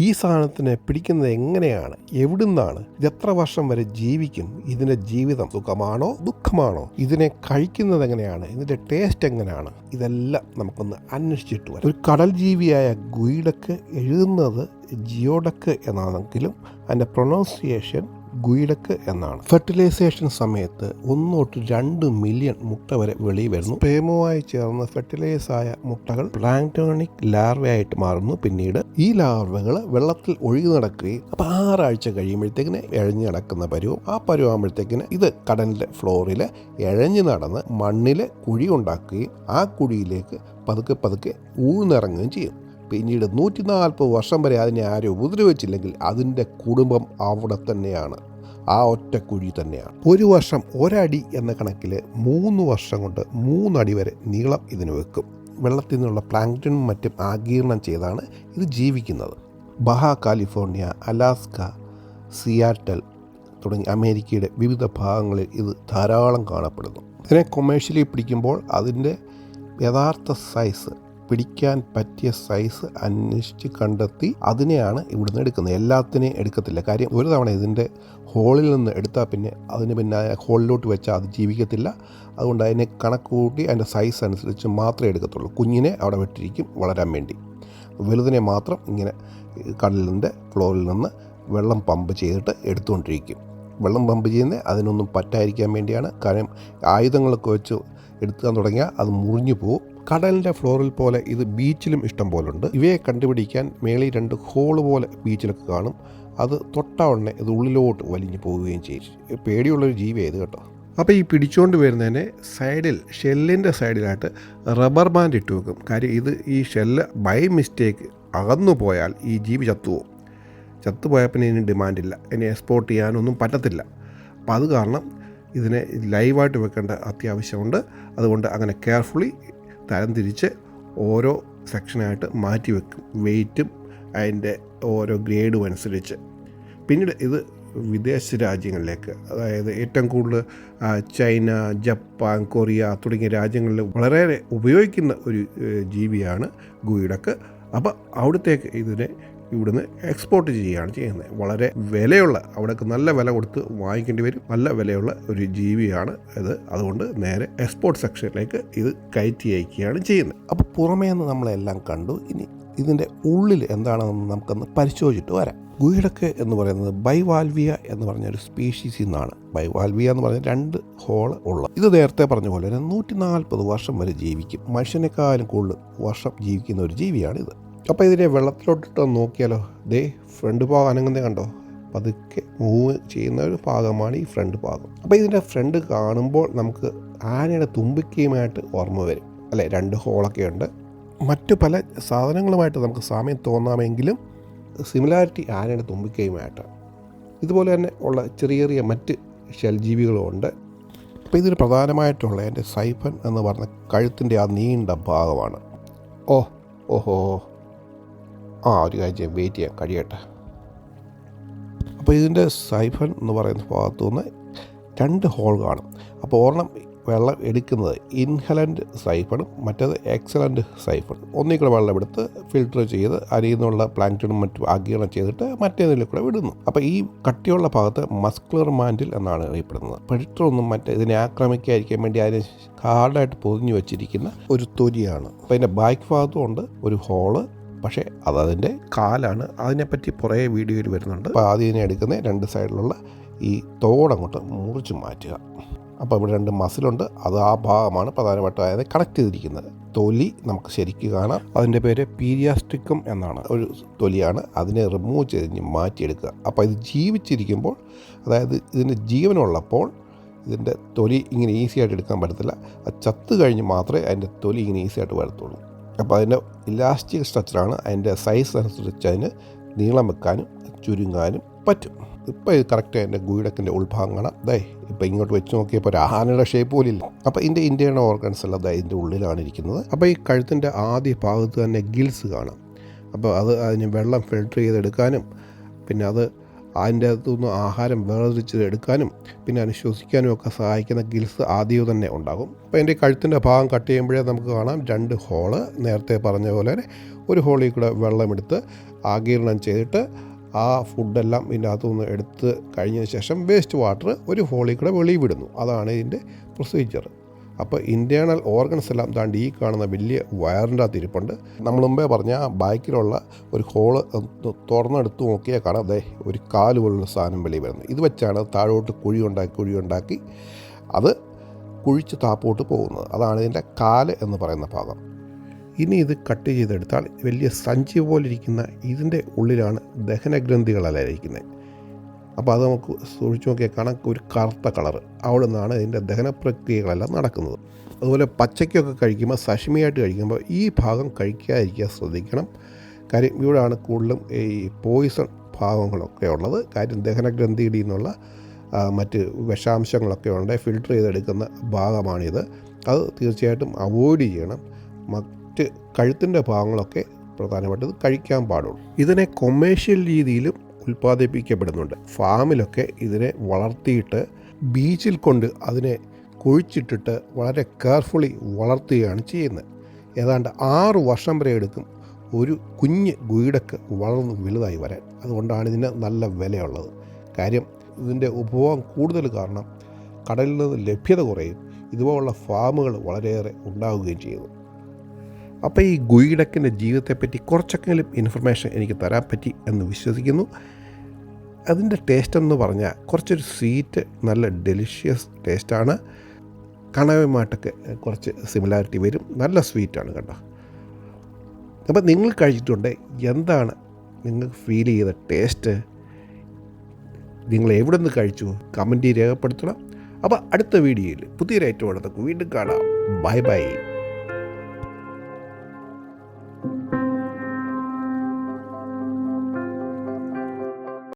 ഈ സാധനത്തിനെ പിടിക്കുന്നത് എങ്ങനെയാണ്? എവിടുന്നാണ്? ഇത് എത്ര വർഷം വരെ ജീവിക്കും? ഇതിന്റെ ജീവിതം സുഖമാണോ? ദുഃഖമാണോ? ഇതിനെ കഴിക്കുന്നത് എങ്ങനെയാണ്? ഇതിന്റെ ടേസ്റ്റ് എങ്ങനെയാണ്? ഇതെല്ലാം നമുക്കൊന്ന് അന്വേഷിച്ചിട്ട് വരാം. ഒരു കടൽ ജീവിയായ ഗുയിഡക്ക് എഴുതുന്നത് ജിയോഡക്ക് എന്നാണെങ്കിലും അതിന്റെ പ്രൊണൗൺസിയേഷൻ ഗുയിഡക്ക് എന്നാണ്. ഫെർട്ടിലൈസേഷൻ സമയത്ത് ഒന്നോട്ട് രണ്ട് മില്യൺ മുട്ട വരെ വെളിയിൽ വരുന്നു. പ്രേമവുമായി ചേർന്ന് ഫെർട്ടിലൈസ് ആയ മുട്ടകൾ പ്ലാങ്ടോണിക് ലാർവയായിട്ട് മാറുന്നു. പിന്നീട് ഈ ലാർവകൾ വെള്ളത്തിൽ ഒഴുകി നടക്കുകയും അപ്പം ആറാഴ്ച കഴിയുമ്പോഴത്തേക്കിന് എഴഞ്ഞു നടക്കുന്ന പരുവം ആ പരുവാകുമ്പോഴത്തേക്കിന് ഇത് കടലിന്റെ ഫ്ലോറിൽ എഴഞ്ഞു നടന്ന് മണ്ണിൽ കുഴി ഉണ്ടാക്കുകയും ആ കുഴിയിലേക്ക് പതുക്കെ പതുക്കെ ഊഴ്ന്നിറങ്ങുകയും ചെയ്യും. പിന്നീട് നൂറ്റി നാൽപ്പത് വർഷം വരെ അതിനെ ആരും ഉപദ്രവിച്ചില്ലെങ്കിൽ അതിന്റെ കുടുംബം അവിടെ തന്നെയാണ്. ആ ഒറ്റ കുഴി തന്നെയാണ്. ഒരു വർഷം ഒരടി എന്ന കണക്കിൽ മൂന്ന് വർഷം കൊണ്ട് മൂന്നടി വരെ നീളം ഇതിന് വെക്കും. വെള്ളത്തിൽ നിന്നുള്ള പ്ലാങ്ക്ടണും മറ്റും ആഗീരണം ചെയ്താണ് ഇത് ജീവിക്കുന്നത്. ബഹ കാലിഫോർണിയ അലാസ്ക സിയാറ്റൽ തുടങ്ങി അമേരിക്കയുടെ വിവിധ ഭാഗങ്ങളിൽ ഇത് ധാരാളം കാണപ്പെടുന്നു. ഇതിനെ കൊമേഴ്ഷ്യലി പിടിക്കുമ്പോൾ അതിന്റെ യഥാർത്ഥ സൈസ് പിടിക്കാൻ പറ്റിയ സൈസ് അന്വേഷിച്ച് കണ്ടെത്തി അതിനെയാണ് ഇവിടുന്ന് എടുക്കുന്നത്. എല്ലാത്തിനെയും എടുക്കത്തില്ല. കാര്യം ഒരു തവണ ഇതിന്റെ ഹോളിൽ നിന്ന് എടുത്താൽ പിന്നെ അതിന് പിന്നെ ഹോളിലോട്ട് വെച്ചാൽ അത് ജീവിക്കത്തില്ല. അതുകൊണ്ട് അതിനെ കണക്ക് കൂട്ടി അതിന്റെ സൈസ് അനുസരിച്ച് മാത്രമേ എടുക്കത്തുള്ളൂ. കുഞ്ഞിനെ അവിടെ വിട്ടിരിക്കും വളരാൻ വേണ്ടി. വലുതിനെ മാത്രം ഇങ്ങനെ കടലിന്റെ ഫ്ലോറിൽ നിന്ന് വെള്ളം പമ്പ് ചെയ്തിട്ട് എടുത്തുകൊണ്ടിരിക്കും. വെള്ളം പമ്പ് ചെയ്യുന്നത് അതിനൊന്നും പറ്റായിരിക്കാൻ വേണ്ടിയാണ്. കാരണം ആയുധങ്ങളൊക്കെ വെച്ച് എടുക്കാൻ തുടങ്ങിയാൽ അത് മുറിഞ്ഞു പോകും കടലിന്റെ ഫ്ലോറിൽ പോലെ ഇത് ബീച്ചിലും ഇഷ്ടം പോലെ ഉണ്ട് ഇവയെ കണ്ടുപിടിക്കാൻ മേളിൽ രണ്ട് ഹോൾ പോലെ ബീച്ചിലൊക്കെ കാണും. അത് തൊട്ട ഉടനെ ഇത് ഉള്ളിലോട്ട് വലിഞ്ഞു പോവുകയും ചെയ്യും. പേടിയുള്ളൊരു ജീവിയാണ് ഇത് കേട്ടോ. അപ്പോൾ ഈ പിടിച്ചുകൊണ്ട് വരുന്നതിനെ സൈഡിൽ ഷെല്ലിന്റെ സൈഡിലായിട്ട് റബ്ബർ ബാൻഡ് ഇട്ട് വെക്കും. കാര്യം ഇത് ഈ ഷെല്ല് ബൈ മിസ്റ്റേക്ക് അകന്നു പോയാൽ ഈ ജീവി ചത്തുപോകും. ചത്തുപോയാൽ പിന്നെ ഇതിന് ഡിമാൻഡില്ല. ഇനി എക്സ്പോർട്ട് ചെയ്യാനൊന്നും പറ്റത്തില്ല. അപ്പോൾ അത് കാരണം ഇതിനെ ലൈവായിട്ട് വെക്കേണ്ട അത്യാവശ്യമുണ്ട്. അതുകൊണ്ട് അങ്ങനെ കെയർഫുള്ളി തരംതിരിച്ച് ഓരോ സെക്ഷനായിട്ട് മാറ്റി വെക്കും. വെയിറ്റും അതിന്റെ ഓരോ ഗ്രേഡും അനുസരിച്ച്. പിന്നീട് ഇത് വിദേശ രാജ്യങ്ങളിലേക്ക് അതായത് ഏറ്റവും കൂടുതൽ ചൈന ജപ്പാൻ കൊറിയ തുടങ്ങിയ രാജ്യങ്ങളിൽ വളരെയേറെ ഉപയോഗിക്കുന്ന ഒരു ജീവിയാണ് ഗുയിടക്ക് അപ്പോൾ അവിടത്തേക്ക് ഇതിനെ ഇവിടുന്ന് എക്സ്പോർട്ട് ചെയ്യുകയാണ് ചെയ്യുന്നത്. വളരെ വിലയുള്ള അവിടേക്ക് നല്ല വില കൊടുത്ത് വാങ്ങിക്കേണ്ടി വരും. നല്ല വിലയുള്ള ഒരു ജീവിയാണ് ഇത്. അതുകൊണ്ട് നേരെ എക്സ്പോർട്ട് സെക്ഷനിലേക്ക് ഇത് കയറ്റി അയക്കുകയാണ് ചെയ്യുന്നത്. അപ്പോൾ പുറമേ നിന്ന് നമ്മളെല്ലാം കണ്ടു. ഇനി ഇതിന്റെ ഉള്ളിൽ എന്താണെന്ന് നമുക്കൊന്ന് പരിശോധിച്ചിട്ട് വരാം. ഗുയിഡക്ക് എന്ന് പറയുന്നത് ബൈവാൽവിയ എന്ന് പറഞ്ഞ ഒരു സ്പീഷീസിൽ നിന്നാണ് ബൈവാൽവിയ എന്ന് പറഞ്ഞ രണ്ട് ഹോൾ ഉള്ള. ഇത് നേരത്തെ പറഞ്ഞ പോലെ തന്നെ നൂറ്റി നാൽപ്പത് വർഷം വരെ ജീവിക്കും. മനുഷ്യനേക്കാളും കൂടുതൽ വർഷം ജീവിക്കുന്ന ഒരു ജീവിയാണിത്. അപ്പോൾ ഇതിനെ വെള്ളത്തിലോട്ടിട്ട് നോക്കിയാലോ? ദേ ഫ്രണ്ട് ഭാഗം അനങ്ങുന്നേ കണ്ടോ? പതുക്കെ മൂവ് ചെയ്യുന്ന ഒരു ഭാഗമാണ് ഈ ഫ്രണ്ട് ഭാഗം. അപ്പോൾ ഇതിന്റെ ഫ്രണ്ട് കാണുമ്പോൾ നമുക്ക് ആനയുടെ തുമ്പിക്കയുമായിട്ട് ഓർമ്മ വരും. അല്ലേ? രണ്ട് ഹോളൊക്കെ ഉണ്ട്. മറ്റു പല സാധനങ്ങളുമായിട്ട് നമുക്ക് സാമ്യം തോന്നാമെങ്കിലും സിമിലാരിറ്റി ആനയുടെ തുമ്പിക്കയുമായിട്ടാണ് ഇതുപോലെ തന്നെ ഉള്ള ചെറിയ ചെറിയ മറ്റ് ശൽജീവികളും ഉണ്ട്. അപ്പോൾ ഇതിന് പ്രധാനമായിട്ടുള്ള എന്റെ സൈഫൻ എന്ന് പറഞ്ഞ കഴുത്തിന്റെ ആ നീണ്ട ഭാഗമാണ്. ഓ ഓഹോ ആ ഒരു കാര്യം വെയിറ്റ് ചെയ്യാം. കഴിയട്ടെ. അപ്പോൾ ഇതിന്റെ സൈഫൺ എന്ന് പറയുന്ന ഭാഗത്തു നിന്ന് രണ്ട് ഹോൾ കാണും. അപ്പോൾ ഒരെണ്ണം വെള്ളം എടുക്കുന്നത് ഇൻഹലന്റ് സൈഫണും മറ്റേത് എക്സലന്റ് സൈഫൺ ഒന്നിൽ കൂടെ വെള്ളം എടുത്ത് ഫിൽട്ടർ ചെയ്ത് അരിയിൽ നിന്നുള്ള പ്ലാന്റിനും മറ്റും ആഗീകരണം ചെയ്തിട്ട് മറ്റേതിൽ കൂടെ വിടുന്നു. അപ്പോൾ ഈ കട്ടിയുള്ള ഭാഗത്ത് മസ്കുലർ മാൻഡിൽ എന്നാണ് അറിയപ്പെടുന്നത്. പെഡിറ്ററൊന്നും മറ്റേ ഇതിനെ ആക്രമിക്കാതിരിക്കാൻ വേണ്ടി അതിനെ ഹാർഡായിട്ട് പൊതിഞ്ഞു വെച്ചിരിക്കുന്ന ഒരു തൊലിയാണ്. അപ്പോൾ അതിന്റെ ബാക്ക് ഭാഗത്തും ഉണ്ട് ഒരു ഹോൾ പക്ഷേ അതതിന്റെ കാലാണ് അതിനെപ്പറ്റി കുറേ വീഡിയോയിൽ വരുന്നുണ്ട്. അപ്പോൾ ആദ്യം ഇതിനെ എടുക്കുന്ന രണ്ട് സൈഡിലുള്ള ഈ തോടങ്ങോട്ട് മുറിച്ച് മാറ്റുക. അപ്പോൾ ഇവിടെ രണ്ട് മസിലുണ്ട്. അത് ആ ഭാഗമാണ് പ്രധാനമായിട്ടും അതായത് കണക്ട് ചെയ്തിരിക്കുന്നത്. തൊലി നമുക്ക് ശരിക്ക് കാണാം. അതിന്റെ പേര് പീരിയാസ്റ്റിക്കും എന്നാണ്. ഒരു തൊലിയാണ്. അതിനെ റിമൂവ് ചെയ്ത് മാറ്റിയെടുക്കുക. അപ്പോൾ ഇത് ജീവിച്ചിരിക്കുമ്പോൾ അതായത് ഇതിന്റെ ജീവനുള്ളപ്പോൾ ഇതിന്റെ തൊലി ഇങ്ങനെ ഈസി ആയിട്ട് എടുക്കാൻ പറ്റത്തില്ല. അത് ചത്ത് കഴിഞ്ഞ് മാത്രമേ അതിന്റെ തൊലി ഇങ്ങനെ ഈസി ആയിട്ട് വരത്തുള്ളൂ. അപ്പോൾ അതിന്റെ ഇലാസ്റ്റിക് സ്ട്രക്ചറാണ് അതിന്റെ സൈസ് അനുസരിച്ച് അതിന് നീളം വെക്കാനും ചുരുങ്ങാനും പറ്റും. ഇപ്പോൾ ഇത് കറക്റ്റ് അതിന്റെ ഗുയിഡക്കിന്റെ ഉൾഭാഗം കാണാം ദേ ഇപ്പോൾ ഇങ്ങോട്ട് വെച്ച് നോക്കിയപ്പോൾ ഒരു ആനയുടെ ഷേപ്പ് പോലും ഇല്ല. അപ്പോൾ ഇതിന്റെ ഇന്ത്യൻ ഓർഗൻസ് എല്ലാം ഇതിന്റെ ഉള്ളിലാണ് ഇരിക്കുന്നത്. അപ്പോൾ ഈ കഴുത്തിന്റെ ആദ്യ ഭാഗത്ത് തന്നെ ഗിൽസ് കാണാം. അപ്പോൾ അത് അതിന് വെള്ളം ഫിൽട്ടർ ചെയ്തെടുക്കാനും പിന്നെ അത് അതിന്റെ അകത്തുനിന്ന് ആഹാരം വേർതിരിച്ച് എടുക്കാനും പിന്നെ അനുശ്വസിക്കാനും ഒക്കെ സഹായിക്കുന്ന ഗിൽസ് ആദ്യം തന്നെ ഉണ്ടാകും. അപ്പോൾ എന്റെ കഴുത്തിന്റെ ഭാഗം കട്ട് ചെയ്യുമ്പോഴേ നമുക്ക് കാണാം രണ്ട് ഹോൾ. നേരത്തെ പറഞ്ഞ പോലെ ഒരു ഹോളിൽ കൂടെ വെള്ളമെടുത്ത് ആഗീരണം ചെയ്തിട്ട് ആ ഫുഡെല്ലാം ഇതിന്റെ അകത്തുനിന്ന് എടുത്ത് കഴിഞ്ഞതിന് ശേഷം വേസ്റ്റ് വാട്ടർ ഒരു ഹോളിൽ കൂടെ വെളിയിൽ വിടുന്നു. അതാണ് ഇതിന്റെ പ്രൊസീജിയർ അപ്പോൾ ഇന്റേണൽ ഓർഗൻസ് എല്ലാം താണ്ട് ഈ കാണുന്ന വലിയ വയറിന്റെ അകത്ത് ഇരിപ്പുണ്ട്. നമ്മൾ മുമ്പേ പറഞ്ഞ ആ ബാക്കിലുള്ള ഒരു ഹോൾ തുറന്നെടുത്ത് നോക്കിയാൽ കാണാം അതെ ഒരു കാൽ പോലുള്ള സാധനം വെളിയിൽ വരുന്നത്. ഇത് വെച്ചാണ് താഴോട്ട് കുഴി ഉണ്ടാക്കി കുഴി ഉണ്ടാക്കി അത് കുഴിച്ച് താപ്പോട്ട് പോകുന്നത്. അതാണ് ഇതിന്റെ കാൽ എന്ന് പറയുന്ന ഭാഗം. ഇനി ഇത് കട്ട് ചെയ്തെടുത്താൽ വലിയ സഞ്ചി പോലിരിക്കുന്ന ഇതിന്റെ ഉള്ളിലാണ് ദഹനഗ്രന്ഥികളല്ല ഇരിക്കുന്നത്. അപ്പോൾ അത് നമുക്ക് സൂക്ഷിച്ച് നോക്കിയാൽ കാണാൻ ഒരു കറുത്ത കളർ. അവിടെ നിന്നാണ് ഇതിന്റെ ദഹന പ്രക്രിയകളെല്ലാം നടക്കുന്നത്. അതുപോലെ പച്ചയ്ക്കൊക്കെ കഴിക്കുമ്പോൾ സഷിമിയായിട്ട് കഴിക്കുമ്പോൾ ഈ ഭാഗം കഴിക്കാതിരിക്കാൻ ശ്രദ്ധിക്കണം. കാര്യം ഇവിടെയാണ് കൂടുതലും ഈ പോയിസൺ ഭാഗങ്ങളൊക്കെ ഉള്ളത്. കാര്യം ദഹനഗ്രന്ഥിയിൽ നിന്നുള്ള മറ്റ് വിഷാംശങ്ങളൊക്കെ ഉണ്ട് ഫിൽട്ടർ ചെയ്തെടുക്കുന്ന ഭാഗമാണിത്. അത് തീർച്ചയായിട്ടും അവോയ്ഡ് ചെയ്യണം. മറ്റ് കഴുത്തിന്റെ ഭാഗങ്ങളൊക്കെ പ്രധാനപ്പെട്ടത് കഴിക്കാൻ പാടുള്ളൂ. ഇതിനെ കൊമേഴ്ഷ്യൽ രീതിയിലും ഉൽപ്പാദിപ്പിക്കപ്പെടുന്നുണ്ട്. ഫാമിലൊക്കെ ഇതിനെ വളർത്തിയിട്ട് ബീച്ചിൽ കൊണ്ട് അതിനെ കുഴിച്ചിട്ടിട്ട് വളരെ കെയർഫുള്ളി വളർത്തുകയാണ് ചെയ്യുന്നത്. ഏതാണ്ട് ആറ് വർഷം വരെ എടുക്കും ഒരു കുഞ്ഞ് ഗുയിടക്ക് വളർന്ന് വലുതായി വരാൻ. അതുകൊണ്ടാണ് ഇതിന് നല്ല വിലയുള്ളത്. കാര്യം ഇതിന്റെ ഉപഭോഗം കൂടുതൽ കാരണം കടലിൽ നിന്ന് ലഭ്യത കുറയും. ഇതുപോലുള്ള ഫാമുകൾ വളരെയേറെ ഉണ്ടാവുകയും ചെയ്യുന്നു. അപ്പോൾ ഈ ഗുയിടക്കിന്റെ ജീവിതത്തെ പറ്റി കുറച്ചൊക്കെങ്കിലും ഇൻഫർമേഷൻ എനിക്ക് തരാൻ പറ്റി എന്ന് വിശ്വസിക്കുന്നു. അതിന്റെ ടേസ്റ്റ് എന്ന് പറഞ്ഞാൽ കുറച്ചൊരു സ്വീറ്റ് നല്ല ഡെലിഷ്യസ് ടേസ്റ്റാണ് കണവയുമായിട്ടൊക്കെ കുറച്ച് സിമിലാരിറ്റി വരും. നല്ല സ്വീറ്റാണ് കേട്ടോ. അപ്പം നിങ്ങൾ കഴിച്ചിട്ടുണ്ട് എന്താണ് നിങ്ങൾക്ക് ഫീൽ ചെയ്ത ടേസ്റ്റ് നിങ്ങൾ എവിടെ നിന്ന് കഴിച്ചു കമന്റ് രേഖപ്പെടുത്തണം. അപ്പോൾ അടുത്ത വീഡിയോയിൽ പുതിയൊരു ഐറ്റം വീണ്ടും കാണാം. Bye bye